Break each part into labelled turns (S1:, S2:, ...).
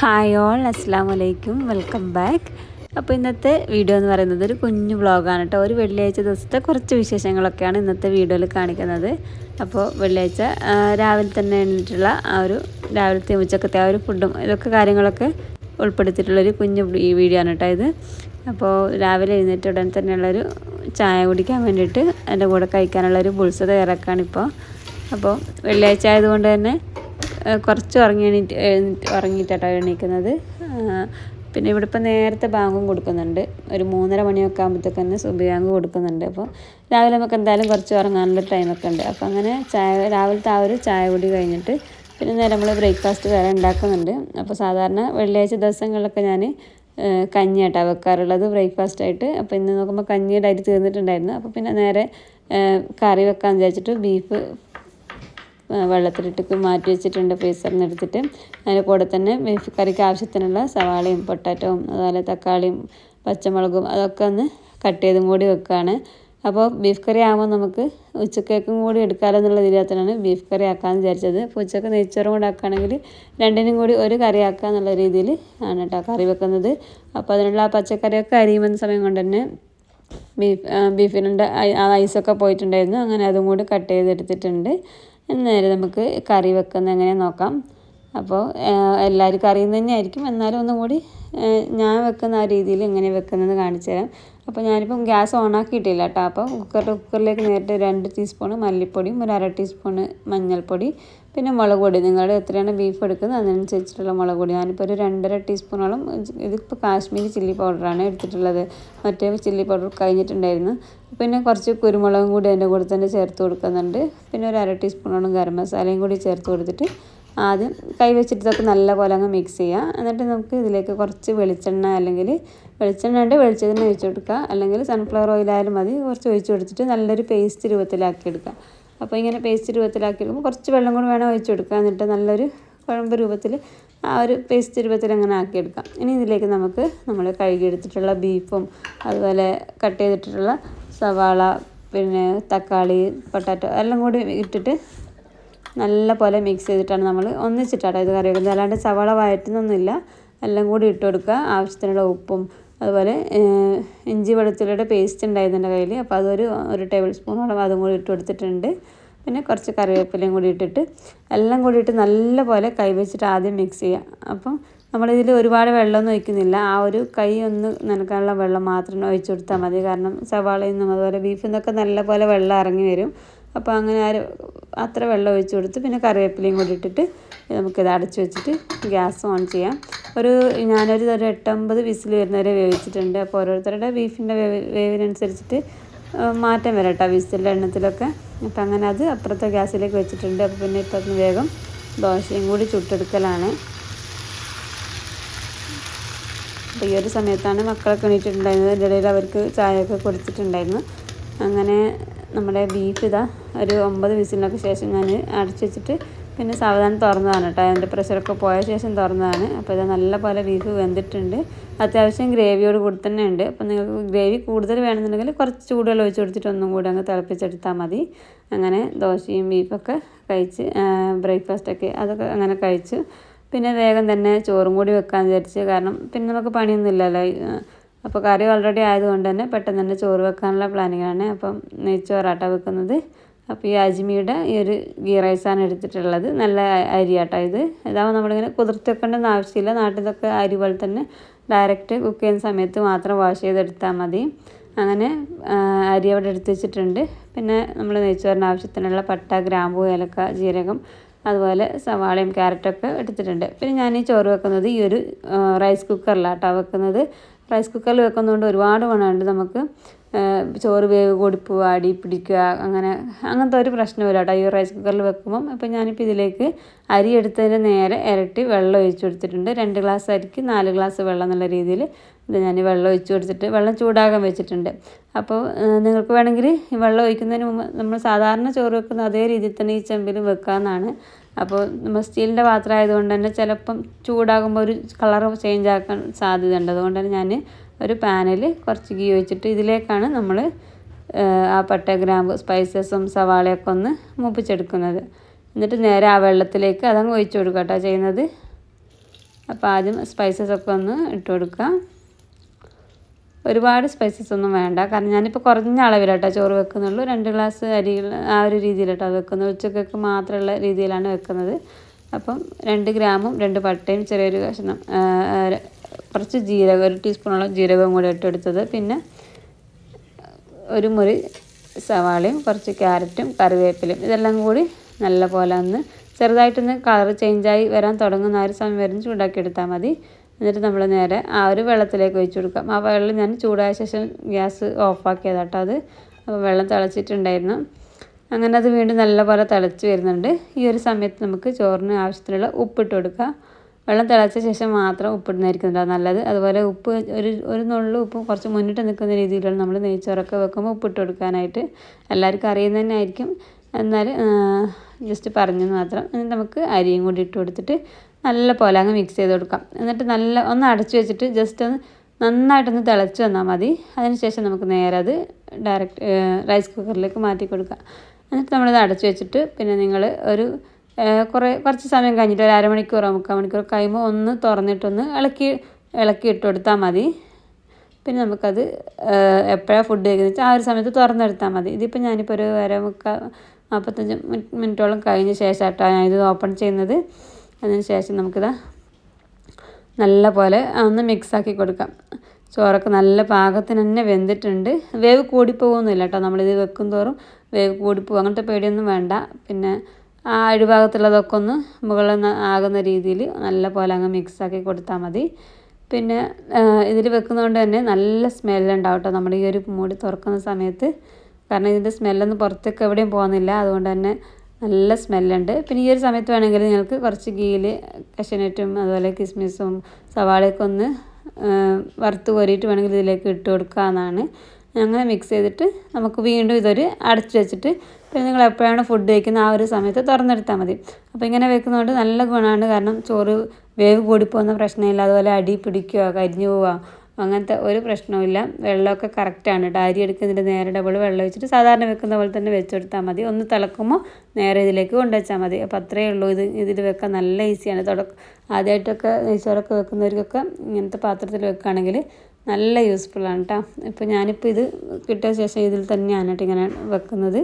S1: Hi all അസ്സാം വലൈക്കും welcome back അപ്പോൾ ഇന്നത്തെ വീഡിയോ എന്ന് പറയുന്നത് ഒരു കുഞ്ഞു വ്ളോഗാണ് കേട്ടോ. ഒരു വെള്ളിയാഴ്ച ദിവസത്തെ കുറച്ച് വിശേഷങ്ങളൊക്കെയാണ് ഇന്നത്തെ വീഡിയോയിൽ കാണിക്കുന്നത്. അപ്പോൾ വെള്ളിയാഴ്ച രാവിലെ തന്നെ എഴുന്നിട്ടുള്ള ആ ഒരു രാവിലത്തെ ഉച്ചക്കത്തെ ആ ഒരു ഫുഡും ഇതൊക്കെ കാര്യങ്ങളൊക്കെ ഉൾപ്പെടുത്തിയിട്ടുള്ളൊരു കുഞ്ഞു വീഡിയോ ആണ് കേട്ടോ ഇത്. അപ്പോൾ രാവിലെ എഴുന്നേറ്റ് ഉടൻ തന്നെയുള്ളൊരു ചായ കുടിക്കാൻ വേണ്ടിയിട്ട് എന്റെ കൂടെ കഴിക്കാനുള്ളൊരു ബുൾസ് തയ്യാറാക്കാണിപ്പോൾ അപ്പോൾ വെള്ളിയാഴ്ച ആയതുകൊണ്ട് തന്നെ കുറച്ച് ഉറങ്ങി എണീറ്റ് എഴുന്നേറ്റ് ഉറങ്ങിയിട്ടാട്ടോ എണീക്കുന്നത്. പിന്നെ ഇവിടെ ഇപ്പം നേരത്തെ ബാങ്കും കൊടുക്കുന്നുണ്ട്. ഒരു മൂന്നര മണിയൊക്കെ ആകുമ്പോഴത്തേക്ക് തന്നെ സുബി ബാങ്ക് കൊടുക്കുന്നുണ്ട്. അപ്പോൾ രാവിലെ നമുക്ക് എന്തായാലും കുറച്ച് ഉറങ്ങാനുള്ള ടൈമൊക്കെ ഉണ്ട്. അപ്പോൾ അങ്ങനെ ചായ രാവിലത്തെ ആ ഒരു ചായ കൂടി കഴിഞ്ഞിട്ട് പിന്നെ നേരെ നമ്മൾ ബ്രേക്ക്ഫാസ്റ്റ് വേറെ ഉണ്ടാക്കുന്നുണ്ട്. അപ്പോൾ സാധാരണ വെള്ളിയാഴ്ച ദിവസങ്ങളിലൊക്കെ ഞാൻ കഞ്ഞിയായിട്ടാണ് വെക്കാറുള്ളത് ബ്രേക്ക്ഫാസ്റ്റ് ആയിട്ട് അപ്പോൾ ഇന്ന് നോക്കുമ്പോൾ കഞ്ഞിയുടെ അരി തീർന്നിട്ടുണ്ടായിരുന്നു. അപ്പോൾ പിന്നെ നേരെ കറി വെക്കാമെന്ന് വിചാരിച്ചിട്ട് ബീഫ് വെള്ളത്തിലിട്ട് മാറ്റി വെച്ചിട്ടുണ്ട്. ഫ്രീസറിൽ നിന്ന് എടുത്തിട്ട് അതിന്റെ കൂടെ തന്നെ ബീഫ് കറിക്ക് ആവശ്യത്തിനുള്ള സവാളയും പൊട്ടാറ്റവും അതുപോലെ തക്കാളിയും പച്ചമുളകും അതൊക്കെ ഒന്ന് കട്ട് ചെയ്തും കൂടി വെക്കുകയാണ് അപ്പോൾ ബീഫ് കറി ആകുമ്പോൾ നമുക്ക് ഉച്ചക്കേക്കും കൂടി എടുക്കാമല്ലോ എന്നുള്ള രീതിയിലാണ് ബീഫ് കറി ആക്കാമെന്ന് വിചാരിച്ചത്. അപ്പോൾ ഉച്ചയ്ക്ക് നെയ്ച്ചോറും കൂടെ ആക്കുകയാണെങ്കിൽ രണ്ടിനും കൂടി ഒരു കറി ആക്കുക എന്നുള്ള രീതിയിൽ ആണ് കേട്ടോ കറി വെക്കുന്നത്. അപ്പോൾ അതിനുള്ള ആ പച്ചക്കറിയൊക്കെ അരിയുമെന്ന സമയം കൊണ്ട് തന്നെ ബീഫ് ബീഫിനുണ്ട് ആ ഐസൊക്കെ പോയിട്ടുണ്ടായിരുന്നു. അങ്ങനെ അതും കൂടി കട്ട് ചെയ്തെടുത്തിട്ടുണ്ട്. നേരെ നമുക്ക് കറി വെക്കുന്ന എങ്ങനെ നോക്കാം. അപ്പോൾ എല്ലാവരും കറിയും തന്നെയായിരിക്കും. എന്നാലും ഒന്നും കൂടി ഞാൻ വെക്കുന്ന ആ രീതിയിൽ എങ്ങനെ വെക്കുന്നത് കാണിച്ചു തരാം. അപ്പോൾ ഞാനിപ്പം ഗ്യാസ് ഓണാക്കിയിട്ടില്ല കേട്ടോ. അപ്പോൾ കുക്കറിൽ കുക്കറിലേക്ക് നേരിട്ട് രണ്ട് ടീസ്പൂൺ മല്ലിപ്പൊടിയും ഒരു അര ടീസ്പൂണ് മഞ്ഞൾപ്പൊടി പിന്നെ മുളക് പൊടി നിങ്ങൾ എത്രയാണ് ബീഫ് എടുക്കുന്നത്? അതിനനുസരിച്ചിട്ടുള്ള മുളക് പൊടി ഞാനിപ്പോൾ ഒരു രണ്ടര ടീസ്പൂണോളം ഇതിപ്പോൾ കാശ്മീരി ചില്ലി പൗഡറാണ് എടുത്തിട്ടുള്ളത്. മറ്റേ ചില്ലി പൗഡർ കഴിഞ്ഞിട്ടുണ്ടായിരുന്നു. പിന്നെ കുറച്ച് കുരുമുളകും കൂടി അതിന്റെ കൂടെ തന്നെ ചേർത്ത് കൊടുക്കുന്നുണ്ട്. പിന്നെ ഒരു അര ടീസ്പൂണോളം ഗരം മസാലയും കൂടി ചേർത്ത് കൊടുത്തിട്ട് ആദ്യം കൈ വെച്ചിട്ട് ഇതൊക്കെ നല്ലപോലെ അങ്ങ് മിക്സ് ചെയ്യുക എന്നിട്ട് നമുക്ക് ഇതിലേക്ക് കുറച്ച് വെളിച്ചെണ്ണ അല്ലെങ്കിൽ വെളിച്ചെണ്ണ ഉണ്ട് വെളിച്ചെണ്ണ ഒഴിച്ചു കൊടുക്കുക. അല്ലെങ്കിൽ സൺഫ്ലവർ ഓയിലായാലും മതി. കുറച്ച് ഒഴിച്ചു കൊടുത്തിട്ട് നല്ലൊരു പേസ്റ്റ് രൂപത്തിലാക്കി എടുക്കുക. അപ്പോൾ ഇങ്ങനെ പേസ്റ്റ് രൂപത്തിലാക്കി എടുക്കുമ്പോൾ കുറച്ച് വെള്ളം കൂടി വേണം ഒഴിച്ച് കൊടുക്കുക. എന്നിട്ട് നല്ലൊരു കുഴമ്പ് രൂപത്തിൽ ആ ഒരു പേസ്റ്റ് രൂപത്തിൽ അങ്ങനെ ആക്കിയെടുക്കാം ഇനി ഇതിലേക്ക് നമുക്ക് നമ്മൾ കഴുകിയെടുത്തിട്ടുള്ള ബീഫും അതുപോലെ കട്ട് ചെയ്തിട്ടുള്ള സവാള പിന്നെ തക്കാളി പൊട്ടാറ്റോ എല്ലാം കൂടി ഇട്ടിട്ട് നല്ല പോലെ മിക്സ് ചെയ്തിട്ടാണ് നമ്മൾ ഒന്നിച്ചിട്ടാണ് ഇത് കറി വെക്കുന്നത് അല്ലാണ്ട് സവാള വഴറ്റുന്നൊന്നുമില്ല എല്ലാം കൂടി ഇട്ട് കൊടുക്കുക. ആവശ്യത്തിനുള്ള ഉപ്പും അതുപോലെ ഇഞ്ചി വെളുത്തുള്ളിയുടെ പേസ്റ്റ് ഉണ്ടായിരുന്നു എന്റെ കയ്യിൽ അപ്പോൾ അതൊരു ഒരു ടേബിൾ സ്പൂണോളം അതും കൂടി ഇട്ട് കൊടുത്തിട്ടുണ്ട്. പിന്നെ കുറച്ച് കറിവേപ്പിലയും കൂടി ഇട്ടിട്ട് എല്ലാം കൂടി ഇട്ട് നല്ല പോലെ കൈ വെച്ചിട്ട് ആദ്യം മിക്സ് ചെയ്യുക. അപ്പം നമ്മളിതിൽ ഒരുപാട് വെള്ളമൊന്നും ഒഴിക്കുന്നില്ല. ആ ഒരു കൈ ഒന്ന് നനക്കാനുള്ള വെള്ളം മാത്രം ഒഴിച്ചു കൊടുത്താൽ മതി. കാരണം സവാളയിൽ നിന്നും അതുപോലെ ബീഫിൽ നിന്നൊക്കെ നല്ല പോലെ വെള്ളം ഇറങ്ങി വരും. അപ്പോൾ അങ്ങനെ ആ അത്ര വെള്ളം ഒഴിച്ച് കൊടുത്ത് പിന്നെ കറിവേപ്പിലയും കൂടി ഇട്ടിട്ട് നമുക്കിത് അടച്ചു വെച്ചിട്ട് ഗ്യാസ് ഓൺ ചെയ്യാം. ഒരു ഞാനൊരു ഒരു എട്ടൊമ്പത് വിസിൽ വരുന്നവരെ വേവിച്ചിട്ടുണ്ട്. അപ്പോൾ ഓരോരുത്തരുടെ ബീഫിന്റെ വേവ് വേവിനനുസരിച്ചിട്ട് മാറ്റം വരാം കേട്ടോ വിസിലിന്റെ എണ്ണത്തിലൊക്കെ. അപ്പം അങ്ങനെ അത് അപ്പുറത്തെ ഗ്യാസിലേക്ക് വെച്ചിട്ടുണ്ട്. അപ്പോൾ പിന്നെ ഇപ്പം വേഗം ദോശയും കൂടി ചുട്ടെടുക്കലാണ്. അപ്പോൾ ഈ ഒരു സമയത്താണ് മക്കളൊക്കെ എണീറ്റിട്ടുണ്ടായിരുന്നത്. അതിന്റെ ഇടയിൽ അവർക്ക് ചായയൊക്കെ കൊടുത്തിട്ടുണ്ടായിരുന്നു. അങ്ങനെ നമ്മുടെ ബീഫ് ഇതാ ഒരു ഒമ്പത് വിസിലിനൊക്കെ ശേഷം ഞാൻ അടച്ചു വെച്ചിട്ട് പിന്നെ സാവധാനം തുറന്നതാണ് കേട്ടോ. അതിന്റെ പ്രഷറൊക്കെ പോയ ശേഷം തുറന്നതാണ്. അപ്പോൾ ഇത് നല്ല പോലെ ബീഫ് വെന്തിട്ടുണ്ട്. അത്യാവശ്യം ഗ്രേവിയോട് കൂടി തന്നെ ഉണ്ട്. അപ്പോൾ നിങ്ങൾക്ക് ഗ്രേവി കൂടുതൽ വേണമെന്നുണ്ടെങ്കിൽ കുറച്ച് ചൂടുവെള്ളം ഒഴിച്ച് കൊടുത്തിട്ട് ഒന്നും കൂടി അങ്ങ് തിളപ്പിച്ചെടുത്താൽ മതി. അങ്ങനെ ദോശയും ബീഫൊക്കെ കഴിച്ച് ബ്രേക്ക്ഫാസ്റ്റൊക്കെ അതൊക്കെ അങ്ങനെ കഴിച്ചു. പിന്നെ വേഗം തന്നെ ചോറും കൂടി വെക്കാൻ വിചാരിച്ച് കാരണം പിന്നെ നമുക്ക് പണിയൊന്നും ഇല്ലല്ലോ. അപ്പോൾ കറി ഓൾറെഡി ആയതുകൊണ്ട് തന്നെ പെട്ടെന്ന് തന്നെ ചോറ് വെക്കാനുള്ള പ്ലാനിങ്ങാണ് അപ്പം നെയ്ച്ചോറാട്ട വെക്കുന്നത്. അപ്പോൾ ഈ അജ്മിയുടെ ഈ ഒരു ഗീ റൈസാണ് എടുത്തിട്ടുള്ളത്. നല്ല അരിയാട്ടോ ഇത്. ഇതാവുമ്പോൾ നമ്മളിങ്ങനെ കുതിർത്ത് വെക്കേണ്ടെന്ന് ആവശ്യമില്ല. നാട്ടിൽ നിന്നൊക്കെ അരി പോലെ തന്നെ ഡയറക്റ്റ് കുക്ക് ചെയ്യുന്ന സമയത്ത് മാത്രം വാഷ് ചെയ്തെടുത്താൽ മതി. അങ്ങനെ അരി അവിടെ എടുത്ത് വെച്ചിട്ടുണ്ട്. പിന്നെ നമ്മൾ നെയ്ച്ചോറിന് ആവശ്യത്തിനുള്ള പട്ട ഗ്രാമ്പു ഏലക്ക ജീരകം അതുപോലെ സവാളയും ക്യാരറ്റൊക്കെ എടുത്തിട്ടുണ്ട്. പിന്നെ ഞാൻ ഈ ചോറ് വെക്കുന്നത് ഈ ഒരു റൈസ് കുക്കറിലാണ് കേട്ടോ വെക്കുന്നത്. റൈസ് കുക്കറിൽ വെക്കുന്നതുകൊണ്ട് ഒരുപാട് ഗുണമുണ്ട് നമുക്ക്. ചോറ് വേവ് കൊടുപ്പ് വാടി പിടിക്കുക അങ്ങനെ അങ്ങനത്തെ ഒരു പ്രശ്നമില്ല കേട്ടോ. ഈ റൈസ് കുക്കറിൽ വെക്കുമ്പം ഇപ്പം ഞാനിപ്പോൾ ഇതിലേക്ക് അരി എടുത്തതിന് നേരെ ഇരട്ടി വെള്ളം ഒഴിച്ചു കൊടുത്തിട്ടുണ്ട്. രണ്ട് ഗ്ലാസ് അരിക്ക് നാല് ഗ്ലാസ് വെള്ളം എന്നുള്ള രീതിയിൽ ഇത് ഞാൻ വെള്ളം ഒഴിച്ചു കൊടുത്തിട്ട് വെള്ളം ചൂടാകാൻ വെച്ചിട്ടുണ്ട്. അപ്പോൾ നിങ്ങൾക്ക് വേണമെങ്കിൽ വെള്ളം ഒഴിക്കുന്നതിന് മുമ്പ് നമ്മൾ സാധാരണ ചോറ് വെക്കുന്ന അതേ രീതിയിൽ തന്നെ ഈ ചെമ്പിൽ വെക്കാമെന്നാണ് അപ്പോൾ നമ്മൾ സ്റ്റീലിന്റെ പാത്രം ആയതുകൊണ്ട് തന്നെ ചിലപ്പം ചൂടാകുമ്പോൾ ഒരു കളർ ചേഞ്ച് ആക്കാൻ സാധ്യതയുണ്ട്. അതുകൊണ്ട് തന്നെ ഞാൻ ഒരു പാനിൽ കുറച്ച് ഗീ ഒഴിച്ചിട്ട് ഇതിലേക്കാണ് നമ്മൾ ആ പട്ട ഗ്രാമ്പ് സ്പൈസസും സവാളയൊക്കെ ഒന്ന് മൂപ്പിച്ചെടുക്കുന്നത്. എന്നിട്ട് നേരെ ആ വെള്ളത്തിലേക്ക് അതങ്ങ് ഒഴിച്ചു കൊടുക്കുക കേട്ടോ ചെയ്യുന്നത്. അപ്പോൾ ആദ്യം സ്പൈസസ് ഒക്കെ ഒന്ന് ഇട്ട് കൊടുക്കാം. ഒരുപാട് സ്പൈസസ് ഒന്നും വേണ്ട. കാരണം ഞാനിപ്പോൾ കുറഞ്ഞ അളവിലാട്ടോ ചോറ് വെക്കുന്നുള്ളൂ. രണ്ട് ഗ്ലാസ് അരി ആ ഒരു രീതിയിലാട്ടോ വെക്കുന്നത്. ഉച്ചക്കൊക്കെ മാത്രമുള്ള രീതിയിലാണ് വെക്കുന്നത്. അപ്പം രണ്ട് ഗ്രാമും രണ്ട് പട്ടയും ചെറിയൊരു കഷ്ണം കുറച്ച് ജീരകം ഒരു ടീസ്പൂണോളം ജീരകവും കൂടി ഇട്ടെടുത്തത്. പിന്നെ ഒരു മുറി സവാളയും കുറച്ച് ക്യാരറ്റും കറിവേപ്പിലും ഇതെല്ലാം കൂടി നല്ല പോലെ ഒന്ന് ചെറുതായിട്ടൊന്ന് കളർ ചേഞ്ചായി വരാൻ തുടങ്ങുന്ന ആ ഒരു സമയം വരെ ചൂടാക്കി എടുത്താൽ മതി. എന്നിട്ട് നമ്മൾ നേരെ ആ ഒരു വെള്ളത്തിലേക്ക് ഒഴിച്ചു കൊടുക്കാം. ആ വെള്ളം ഞാൻ ചൂടായ ശേഷം ഗ്യാസ് ഓഫാക്കിയതാട്ടോ അത്. അപ്പോൾ വെള്ളം തിളച്ചിട്ടുണ്ടായിരുന്നു. അങ്ങനെ അത് വീണ്ടും നല്ലപോലെ തിളച്ച് വരുന്നുണ്ട്. ഈ ഒരു സമയത്ത് നമുക്ക് ചോറിന് ആവശ്യത്തിനുള്ള ഉപ്പിട്ട് കൊടുക്കുക വെള്ളം തിളച്ച ശേഷം മാത്രം ഉപ്പിടുന്നതായിരിക്കും നല്ലത്. അതുപോലെ ഉപ്പ് ഒരു ഒരു നുള്ളു ഉപ്പ് കുറച്ച് മുന്നിട്ട് നിൽക്കുന്ന രീതിയിലാണ് നമ്മൾ നെയ്ച്ചോറൊക്കെ വെക്കുമ്പോൾ ഉപ്പിട്ട് കൊടുക്കാനായിട്ട് എല്ലാവർക്കും അറിയുന്ന തന്നെ ആയിരിക്കും. എന്നാൽ ജസ്റ്റ് പറഞ്ഞെന്ന് മാത്രം. നമുക്ക് അരിയും കൂടി ഇട്ട് കൊടുത്തിട്ട് നല്ല പോലെ അങ്ങ് മിക്സ് ചെയ്ത് കൊടുക്കാം. എന്നിട്ട് നല്ല ഒന്ന് അടച്ചു വെച്ചിട്ട് ജസ്റ്റ് ഒന്ന് നന്നായിട്ടൊന്ന് തിളച്ച് വന്നാൽ മതി. അതിനുശേഷം നമുക്ക് നേരെ അത് ഡയറക്റ്റ് റൈസ് കുക്കറിലേക്ക് മാറ്റി കൊടുക്കാം. എന്നിട്ട് നമ്മളത് അടച്ചു വെച്ചിട്ട് പിന്നെ നിങ്ങൾ ഒരു കുറേ കുറച്ച് സമയം കഴിഞ്ഞിട്ട് ഒരു അരമണിക്കൂറോ മുക്കാൽ മണിക്കൂർ കഴിയുമ്പോൾ ഒന്ന് തുറന്നിട്ടൊന്ന് ഇളക്കി ഇളക്കി ഇട്ട് കൊടുത്താൽ മതി. പിന്നെ നമുക്കത് എപ്പോഴാണ് ഫുഡ് കഴിക്കുന്നത് വെച്ചാൽ ആ ഒരു സമയത്ത് തുറന്നെടുത്താൽ മതി. ഇതിപ്പോൾ ഞാനിപ്പോൾ ഒരു അര മുക്കാൽ നാൽപ്പത്തഞ്ച് മിനിറ്റോളം കഴിഞ്ഞ ശേഷമായിട്ടാണ് ഞാൻ ഇത് ഓപ്പൺ ചെയ്യുന്നത്. അതിന് ശേഷം നമുക്കിത് നല്ല പോലെ ഒന്ന് മിക്സാക്കി കൊടുക്കാം. ചോറൊക്കെ നല്ല പാകത്തിന് തന്നെ വെന്തിട്ടുണ്ട്. വേവ് കൂടിപ്പോകുന്നില്ല കേട്ടോ. നമ്മളിത് വെക്കും തോറും വേവ് കൂടിപ്പോകും അങ്ങനത്തെ പേടിയൊന്നും വേണ്ട. പിന്നെ ആ അടിഭാഗത്തുള്ളതൊക്കെ ഒന്ന് മുകളിൽ ആകുന്ന രീതിയിൽ നല്ല പോലെ അങ്ങ് മിക്സാക്കി കൊടുത്താൽ മതി. പിന്നെ ഇതിൽ വെക്കുന്നതുകൊണ്ട് തന്നെ നല്ല സ്മെല്ലുണ്ടാവും കേട്ടോ. നമ്മുടെ ഈ ഒരു മൂടി തുറക്കുന്ന സമയത്ത്. കാരണം ഇതിന്റെ സ്മെല്ലൊന്നും പുറത്തേക്ക് എവിടെയും പോകുന്നില്ല. അതുകൊണ്ട് തന്നെ നല്ല സ്മെല്ലുണ്ട്. പിന്നെ ഈ ഒരു സമയത്ത് വേണമെങ്കിൽ നിങ്ങൾക്ക് കുറച്ച് ഗീയിൽ കശനറ്റും അതുപോലെ കിസ്മിസും സവാളയൊക്കെ ഒന്ന് വറുത്ത് കോരിയിട്ട് വേണമെങ്കിൽ ഇതിലേക്ക് ഇട്ട് കൊടുക്കാമെന്നാണ് അങ്ങനെ മിക്സ് ചെയ്തിട്ട് നമുക്ക് വീണ്ടും ഇതൊരു അടച്ചു വെച്ചിട്ട് പിന്നെ നിങ്ങൾ എപ്പോഴാണ് ഫുഡ് കഴിക്കുന്നത് ആ ഒരു സമയത്ത് തുറന്നെടുത്താൽ മതി. അപ്പോൾ ഇങ്ങനെ വെക്കുന്നതുകൊണ്ട് നല്ല ഗുണമാണ്. കാരണം ചോറ് വേവ് കൂടിപ്പോകുന്ന പ്രശ്നമില്ല. അതുപോലെ അടി പിടിക്കുക കരിഞ്ഞു പോവുക അങ്ങനത്തെ ഒരു പ്രശ്നവുമില്ല വെള്ളമൊക്കെ കറക്റ്റാണ് കേട്ടോ അരി എടുക്കുന്നതിന്റെ നേരെ ഡബിൾ വെള്ളം വെച്ചിട്ട് സാധാരണ വെക്കുന്ന പോലെ തന്നെ വെച്ചെടുത്താൽ മതി. ഒന്ന് തിളക്കുമ്പോൾ നേരെ ഇതിലേക്ക് കൊണ്ടുവച്ചാൽ മതി. അപ്പോൾ അത്രയേ ഉള്ളൂ. ഇത് ഇതിൽ വെക്കാൻ നല്ല ഈസിയാണ് തുടക്കം ആദ്യമായിട്ടൊക്കെ നെയ്ച്ചോറൊക്കെ വെക്കുന്നവർക്കൊക്കെ ഇങ്ങനത്തെ പാത്രത്തിൽ വെക്കുകയാണെങ്കിൽ നല്ല യൂസ്ഫുള്ളാണ് കേട്ടോ ഇപ്പോൾ ഞാനിപ്പോൾ ഇത് കിട്ടിയ ശേഷം ഇതിൽ തന്നെയാണ് കേട്ടോ ഇങ്ങനെ വെക്കുന്നത്.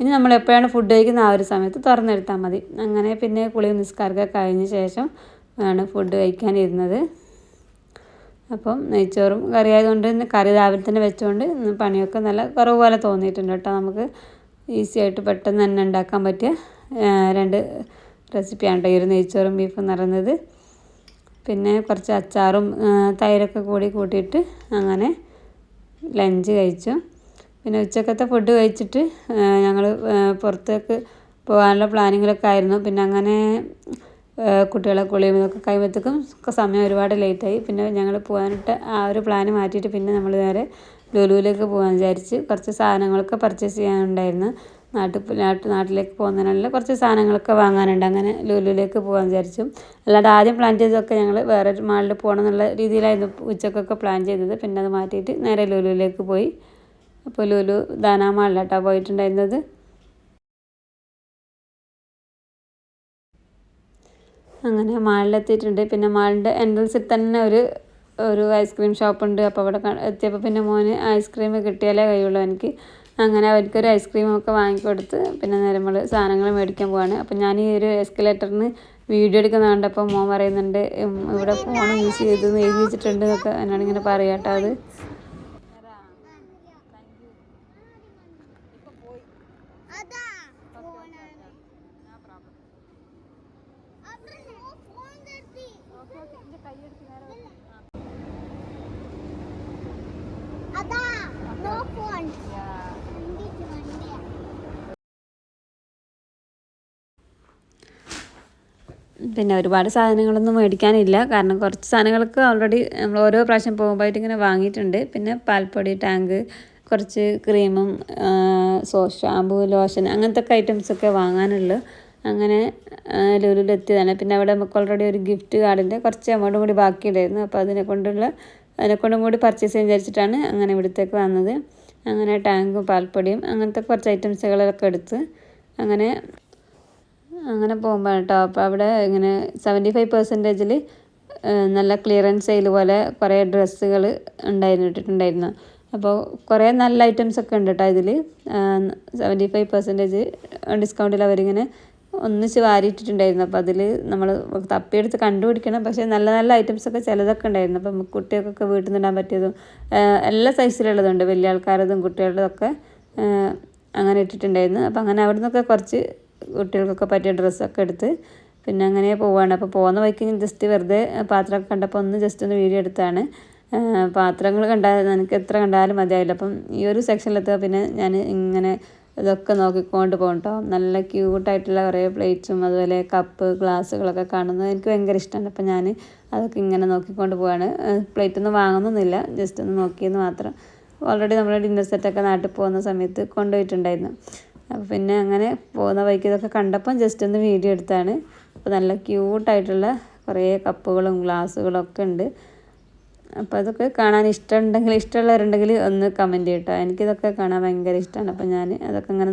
S1: ഇനി നമ്മൾ എപ്പോഴാണ് ഫുഡ് കഴിക്കുന്ന ആ ഒരു സമയത്ത് തുറന്നെടുത്താൽ മതി. അങ്ങനെ പിന്നെ കുളിയും നിസ്കാരമൊക്കെ കഴിഞ്ഞ ശേഷം ആണ് ഫുഡ് കഴിക്കാനിരുന്നത്. അപ്പം നെയ്ച്ചോറും കറി ആയതുകൊണ്ട് കറി രാവിലെ തന്നെ വെച്ചുകൊണ്ട് പണിയൊക്കെ നല്ല കുറവ് പോലെ തോന്നിയിട്ടുണ്ട് കേട്ടോ. നമുക്ക് ഈസി ആയിട്ട് പെട്ടെന്ന് തന്നെ ഉണ്ടാക്കാൻ പറ്റിയ രണ്ട് റെസിപ്പിയാണ് കേട്ടോ ഈ ഒരു നെയ്ച്ചോറും ബീഫും നിറഞ്ഞത് പിന്നെ കുറച്ച് അച്ചാറും തൈരൊക്കെ കൂടി കൂട്ടിയിട്ട് അങ്ങനെ ലഞ്ച് കഴിച്ചു. പിന്നെ ഉച്ചക്കത്തെ ഫുഡ് കഴിച്ചിട്ട് ഞങ്ങൾ പുറത്തേക്ക് പോകാനുള്ള പ്ലാനിങ്ങിലൊക്കെ ആയിരുന്നു. പിന്നെ അങ്ങനെ കുട്ടികളെ കുളിയും ഇതൊക്കെ കഴിയുമ്പോഴത്തേക്കും സമയം ഒരുപാട് ലേറ്റായി പിന്നെ ഞങ്ങൾ പോകാനിട്ട് ആ ഒരു പ്ലാൻ മാറ്റിയിട്ട് പിന്നെ നമ്മൾ നേരെ ലുലുവിലേക്ക് പോകാൻ വിചാരിച്ച് കുറച്ച് സാധനങ്ങളൊക്കെ പർച്ചേസ് ചെയ്യാനുണ്ടായിരുന്നു. നാട്ടിൽ നാട്ട് നാട്ടിലേക്ക് പോകുന്നതിനുള്ള കുറച്ച് സാധനങ്ങളൊക്കെ വാങ്ങാനുണ്ട്. അങ്ങനെ ലുലുവിലേക്ക് പോകാൻ വിചാരിച്ചു. അല്ലാണ്ട് ആദ്യം പ്ലാൻ ചെയ്തതൊക്കെ ഞങ്ങൾ വേറെ ഒരു മാളിൽ പോകണം എന്നുള്ള രീതിയിലായിരുന്നു ഉച്ചക്കൊക്കെ പ്ലാൻ ചെയ്തത്. പിന്നെ അത് മാറ്റിയിട്ട് നേരെ ലുലുവിലേക്ക് പോയി. അപ്പോൾ ലുലു ദാനാ മാളിലാട്ടോ പോയിട്ടുണ്ടായിരുന്നത്. അങ്ങനെ മാളിലെത്തിയിട്ടുണ്ട്. പിന്നെ മാളിന്റെ എൻട്രൻസിൽ തന്നെ ഒരു ഒരു ഐസ്ക്രീം ഷോപ്പുണ്ട് അപ്പോൾ അവിടെ എത്തിയപ്പോൾ പിന്നെ മോന് ഐസ്ക്രീം കിട്ടിയാലേ കഴിയുള്ളൂ എനിക്ക്. അങ്ങനെ അവർക്കൊരു ഐസ്ക്രീമൊക്കെ വാങ്ങിക്കൊടുത്ത് പിന്നെ നമ്മൾ സാധനങ്ങൾ മേടിക്കാൻ പോവാണ്. അപ്പം ഞാൻ ഈ ഒരു എസ്കലേറ്ററിന് വീഡിയോ എടുക്കുന്ന കണ്ടപ്പോൾ മോൻ പറയുന്നുണ്ട് ഇവിടെ ഫോൺ യൂസ് ചെയ്ത് എഴുതി വെച്ചിട്ടുണ്ട് എന്നൊക്കെ എന്നോട് ഇങ്ങനെ പറയാട്ടോ അത്. പിന്നെ ഒരുപാട് സാധനങ്ങളൊന്നും മേടിക്കാനില്ല. കാരണം കുറച്ച് സാധനങ്ങളൊക്കെ ഓൾറെഡി നമ്മൾ ഓരോ പ്രാവശ്യം പോകുമ്പോഴായിട്ട് ഇങ്ങനെ വാങ്ങിയിട്ടുണ്ട്. പിന്നെ പാൽപ്പൊടി ടാങ്ക് കുറച്ച് ക്രീമും സോ ഷാമ്പു ലോഷൻ അങ്ങനത്തെ ഒക്കെ ഐറ്റംസൊക്കെ വാങ്ങാനുള്ളു. അങ്ങനെ ലുലുലെത്തിയതാണ് പിന്നെ അവിടെ നമുക്ക് ഓൾറെഡി ഒരു ഗിഫ്റ്റ് കാർഡിന്റെ കുറച്ച് എമൗണ്ട് കൂടി ബാക്കിയുണ്ടായിരുന്നു. അപ്പോൾ അതിനെ കൊണ്ടുള്ള അതിനെക്കൊണ്ടും കൂടി പർച്ചേസ് ചെയ്യാൻ വിചാരിച്ചിട്ടാണ് അങ്ങനെ ഇവിടത്തേക്ക് വന്നത്. അങ്ങനെ ടാങ്കും പാൽപ്പൊടിയും അങ്ങനത്തെ കുറച്ച് ഐറ്റംസുകളൊക്കെ എടുത്ത് അങ്ങനെ അങ്ങനെ പോകുമ്പോൾ കേട്ടോ. അപ്പോൾ അവിടെ ഇങ്ങനെ സെവന്റി ഫൈവ് പെർസെന്റേജിൽ നല്ല ക്ലിയറൻസ് സെയിൽ പോലെ കുറേ ഡ്രസ്സുകൾ ഉണ്ടായിരുന്നു ഇട്ടിട്ടുണ്ടായിരുന്നു. അപ്പോൾ കുറേ നല്ല ഐറ്റംസ് ഒക്കെ ഉണ്ട് കേട്ടോ ഇതിൽ സെവന്റി ഫൈവ് പെർസെന്റേജ് ഡിസ്കൗണ്ടിൽ അവരിങ്ങനെ ഒന്നിച്ച് വാരിയിട്ടിട്ടുണ്ടായിരുന്നു. അപ്പോൾ അതിൽ നമ്മൾ തപ്പിയെടുത്ത് കണ്ടുപിടിക്കണം. പക്ഷേ നല്ല നല്ല ഐറ്റംസൊക്കെ ചിലതൊക്കെ ഉണ്ടായിരുന്നു. അപ്പം കുട്ടികൾക്കൊക്കെ വീട്ടിൽ നിന്ന് ഇടാൻ പറ്റിയതും എല്ലാ സൈസിലുള്ളതുണ്ട് വലിയ ആൾക്കാരതും കുട്ടികളുടെതൊക്കെ അങ്ങനെ ഇട്ടിട്ടുണ്ടായിരുന്നു. അപ്പം അങ്ങനെ അവിടെ നിന്നൊക്കെ കുറച്ച് കുട്ടികൾക്കൊക്കെ പറ്റിയ ഡ്രസ്സൊക്കെ എടുത്ത് പിന്നെ അങ്ങനെ പോവാണ്. അപ്പോൾ പോകുന്ന വഴിക്ക് ജസ്റ്റ് വെറുതെ പാത്രമൊക്കെ കണ്ടപ്പോൾ ഒന്ന് ജസ്റ്റ് ഒന്ന് വീഡിയോ എടുത്താണ്. പാത്രങ്ങൾ കണ്ടാൽ എനിക്ക് എത്ര കണ്ടാലും മതിയായില്ല അപ്പം ഈ ഒരു സെക്ഷനിലെത്തുക പിന്നെ ഞാൻ ഇങ്ങനെ ഇതൊക്കെ നോക്കിക്കൊണ്ട് പോകും കേട്ടോ നല്ല ക്യൂട്ടായിട്ടുള്ള കുറേ പ്ലേറ്റ്സും അതുപോലെ കപ്പ് ഗ്ലാസ്സുകളൊക്കെ കാണുന്നത് എനിക്ക് ഭയങ്കര ഇഷ്ടമാണ് അപ്പം ഞാൻ അതൊക്കെ ഇങ്ങനെ നോക്കിക്കൊണ്ട് പോവാണ്. പ്ലേറ്റൊന്നും വാങ്ങുന്നൊന്നുമില്ല. ജസ്റ്റ് ഒന്ന് നോക്കിയെന്ന് മാത്രം. ഓൾറെഡി നമ്മൾ ഡിന്നർ സെറ്റൊക്കെ നാട്ടിൽ പോകുന്ന സമയത്ത് കൊണ്ടുപോയിട്ടുണ്ടായിരുന്നു. അപ്പോൾ പിന്നെ അങ്ങനെ പോകുന്ന വഴിക്ക് ഇതൊക്കെ കണ്ടപ്പം ജസ്റ്റ് ഒന്ന് വീഡിയോ എടുത്താണ്. അപ്പോൾ നല്ല ക്യൂട്ടായിട്ടുള്ള കുറേ കപ്പുകളും ഗ്ലാസ്സുകളൊക്കെ ഉണ്ട്. അപ്പോൾ അതൊക്കെ കാണാൻ ഇഷ്ടമുണ്ടെങ്കിൽ ഇഷ്ടമുള്ളവരുണ്ടെങ്കിൽ ഒന്ന് കമന്റ് ചെയ്യട്ടോ എനിക്കിതൊക്കെ കാണാൻ ഭയങ്കര ഇഷ്ടമാണ് അപ്പോൾ ഞാൻ അതൊക്കെ അങ്ങനെ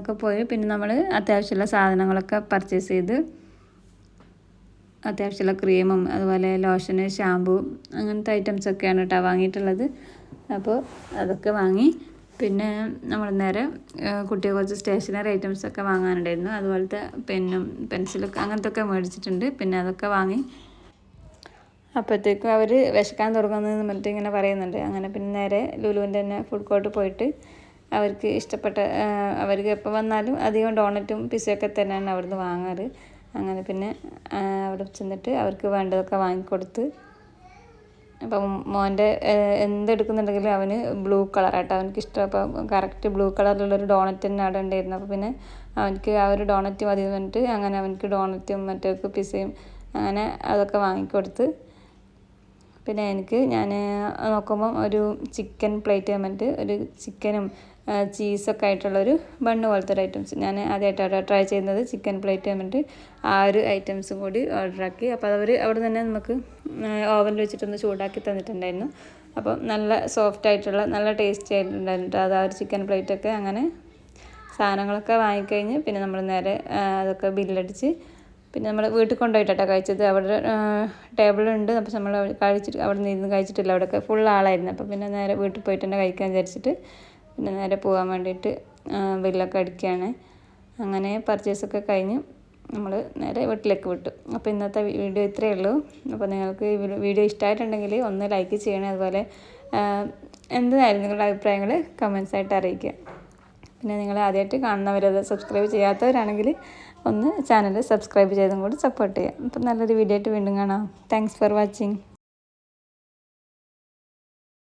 S1: നിന്നൊക്കെ പോയി. പിന്നെ നമ്മൾ അത്യാവശ്യമുള്ള സാധനങ്ങളൊക്കെ പർച്ചേസ് ചെയ്ത് അത്യാവശ്യമുള്ള ക്രീമും അതുപോലെ ലോഷന് ഷാമ്പു അങ്ങനത്തെ ഐറ്റംസൊക്കെയാണ് കേട്ടോ വാങ്ങിയിട്ടുള്ളത്. അപ്പോൾ അതൊക്കെ വാങ്ങി. പിന്നെ നമ്മൾ നേരെ കുട്ടിയെ കുറച്ച് സ്റ്റേഷനറി ഐറ്റംസ് ഒക്കെ വാങ്ങാനുണ്ടായിരുന്നു. അതുപോലത്തെ പെന്നും പെൻസിലൊക്കെ അങ്ങനത്തെ ഒക്കെ മേടിച്ചിട്ടുണ്ട്. പിന്നെ അതൊക്കെ വാങ്ങി. അപ്പോഴത്തേക്കും അവർ വിശക്കാൻ തുടങ്ങുന്നതെന്ന് പറഞ്ഞിട്ട് ഇങ്ങനെ പറയുന്നുണ്ട്. അങ്ങനെ പിന്നെ നേരെ ലുലുവിന്റെ തന്നെ ഫുഡ് കോർട്ട് പോയിട്ട് അവർക്ക് ഇഷ്ടപ്പെട്ട അവർക്ക് എപ്പോൾ വന്നാലും അധികം ഡോണറ്റും പിസയൊക്കെ തന്നെയാണ് അവിടുന്ന് വാങ്ങാറ്. അങ്ങനെ പിന്നെ അവിടെ ചെന്നിട്ട് അവർക്ക് വേണ്ടതൊക്കെ വാങ്ങിക്കൊടുത്ത്. അപ്പം മോന്റെ എന്തെടുക്കുന്നുണ്ടെങ്കിലും അവന് ബ്ലൂ കളർ ആട്ടോ അവനക്ക് ഇഷ്ടം. അപ്പം കറക്റ്റ് ബ്ലൂ കളറിലുള്ളൊരു ഡോണറ്റ് തന്നെ അവിടെ ഉണ്ടായിരുന്നു. അപ്പോൾ പിന്നെ അവനക്ക് ആ ഒരു ഡോണറ്റ് മതി എന്ന് പറഞ്ഞിട്ട് അങ്ങനെ അവനക്ക് ഡോണറ്റും മറ്റേ പിസയും അങ്ങനെ അതൊക്കെ വാങ്ങിക്കൊടുത്ത്. പിന്നെ എനിക്ക് ഞാൻ നോക്കുമ്പം ഒരു ചിക്കൻ പ്ലേറ്റ് വന്നിട്ട് ഒരു ചിക്കനും ചീസൊക്കെ ആയിട്ടുള്ളൊരു ബണ്ണ് പോലത്തെ ഒരു ഐറ്റംസ് ഞാൻ ആദ്യമായിട്ടാണ് ട്രൈ ചെയ്യുന്നത് ചിക്കൻ പ്ലേറ്റ് വന്നിട്ട് ആ ഒരു ഐറ്റംസും കൂടി ഓർഡറാക്കി അപ്പോൾ അവർ അവിടെ തന്നെ നമുക്ക് ഓവനിൽ വെച്ചിട്ടൊന്ന് ചൂടാക്കി തന്നിട്ടുണ്ടായിരുന്നു. അപ്പോൾ നല്ല സോഫ്റ്റ് ആയിട്ടുള്ള നല്ല ടേസ്റ്റി ആയിട്ടുണ്ടായിരുന്നു അത്. ആ ഒരു ചിക്കൻ പ്ലേറ്റൊക്കെ അങ്ങനെ സാധനങ്ങളൊക്കെ വാങ്ങിക്കഴിഞ്ഞ് പിന്നെ നമ്മൾ നേരെ അതൊക്കെ ബില്ലടിച്ച് പിന്നെ നമ്മൾ വീട്ടിൽ കൊണ്ടുപോയിട്ടാണ് കഴിച്ചത്. അവിടെ ടേബിളുണ്ട് അപ്പോൾ നമ്മൾ കഴിച്ചിട്ട് അവിടെ നിന്ന് കഴിച്ചിട്ടില്ല. അവിടെയൊക്കെ ഫുൾ ആളായിരുന്നു. അപ്പോൾ പിന്നെ നേരെ വീട്ടിൽ പോയിട്ട് തന്നെ കഴിക്കാൻ വിചാരിച്ചിട്ട് പിന്നെ നേരെ പോകാൻ വേണ്ടിയിട്ട് ബില്ലൊക്കെ അടിക്കുകയാണ് അങ്ങനെ പർച്ചേസൊക്കെ കഴിഞ്ഞ് നമ്മൾ നേരെ വീട്ടിലേക്ക് വിട്ടു. അപ്പോൾ ഇന്നത്തെ വീഡിയോ ഇത്രയേ ഉള്ളൂ. അപ്പോൾ നിങ്ങൾക്ക് ഈ വീഡിയോ ഇഷ്ടമായിട്ടുണ്ടെങ്കിൽ ഒന്ന് ലൈക്ക് ചെയ്യണേ. അതുപോലെ എന്തായാലും നിങ്ങളുടെ അഭിപ്രായങ്ങൾ കമൻസ് ആയിട്ട് അറിയിക്കുക. പിന്നെ നിങ്ങൾ ആദ്യമായിട്ട് കാണുന്നവരത് സബ്സ്ക്രൈബ് ചെയ്യാത്തവരാണെങ്കിൽ ഒന്ന് ചാനൽ സബ്സ്ക്രൈബ് ചെയ്തും കൂടി സപ്പോർട്ട് ചെയ്യാം അപ്പം നല്ലൊരു വീഡിയോ ആയിട്ട് വീണ്ടും കാണാം. Thanks for watching